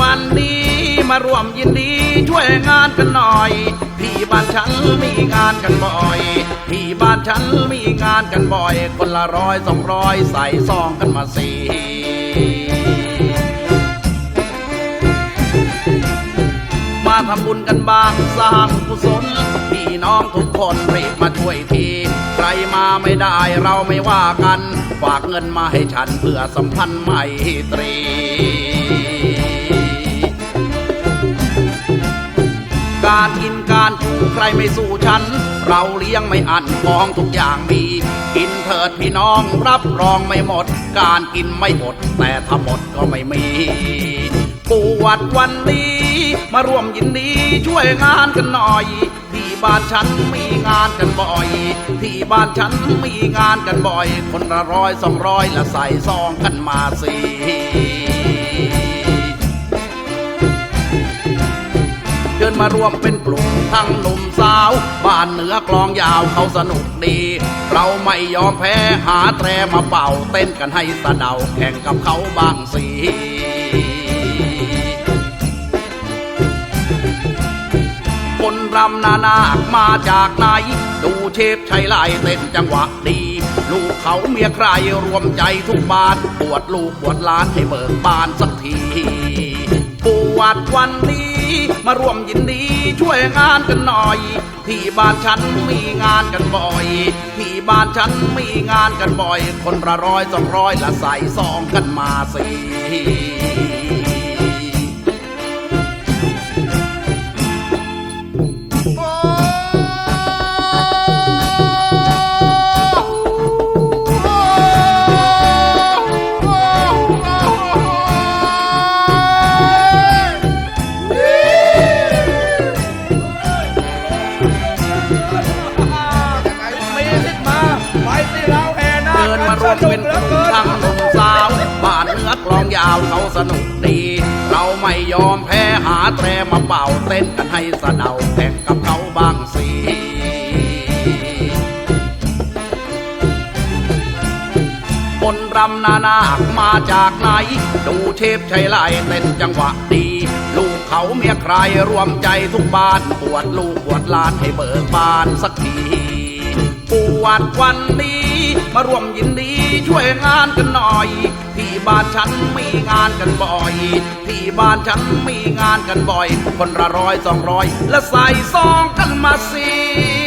วันนี้มาร่วมยินดีช่วยงานกันหน่อย ที่บ้านฉันมีงานกันบ่อย ที่บ้านฉันมีงานกันบ่อย คนละร้อยสองร้อยใส่ซองกันมาสี่มาทำบุญกันบ้างสร้างกุศลพี่น้องทุกคนรีบมาช่วยที ใครมาไม่ได้เราไม่ว่ากัน ฝากเงินมาให้ฉันเพื่อสัมพันธ์ไมตรี ใครไม่สู้ฉัน เราเลี้ยงไม่อั้นของทุกอย่างมี กินเถิดพี่น้องรับรองไม่หมด การกินไม่หมดแต่ถ้าหมดก็ไม่มีปวดวันนี้ มาร่วมยินดีช่วยงานกันหน่อย ที่บ้านฉันมีงานกันบ่อย ที่บ้านฉันมีงานกันบ่อย คนละร้อยสองร้อยละใส่ซองกันมาสิ มารวมเป็นกลุ่มทั้งหนุ่มสาว บ้านเหนือกลองยาวเขาสนุกดี เราไม่ยอมแพ้หาแตรมาเป่า เต้นกันให้สะเดาแข่งกับเขาบางสีคนรำนานาคมาจากไหน ดูเชฟชัยไล่เต้นจังหวะดี ลูกเขาเมียใครรวมใจทุกบ้านปวดลูกปวดหลานให้เบิกบานสักทีปวดวันนี้ มาร่วมยินดีช่วยงานกันหน่อย ที่บ้านฉันมีงานกันบ่อย ที่บ้านฉันมีงานกันบ่อย คนละร้อยสองร้อยละใส่ซองกันมาสิ รวมเป็นกลุ่มทั้งหนุ่มสาวบ้านเนื้อกลองยาวเขาสนุกดี เราไม่ยอมแพ้หาแตรมาเป่าเต้นกันให้สะเดาแข่งกับเขาบางสีคนรำนานาคมาจากไหน ดูเชฟชัยไล่เต้นจังหวะดี ลูกเขาเมียใครรวมใจทุกบ้านปวดลูกปวดหลานให้เบิกบานสักทีปวดวันนี้ มาร่วมยินดีช่วยงานกันหน่อย ที่บ้านฉันมีงานกันบ่อย ที่บ้านฉันมีงานกันบ่อย คนละร้อยสองร้อยและใส่ซองกันมาสิ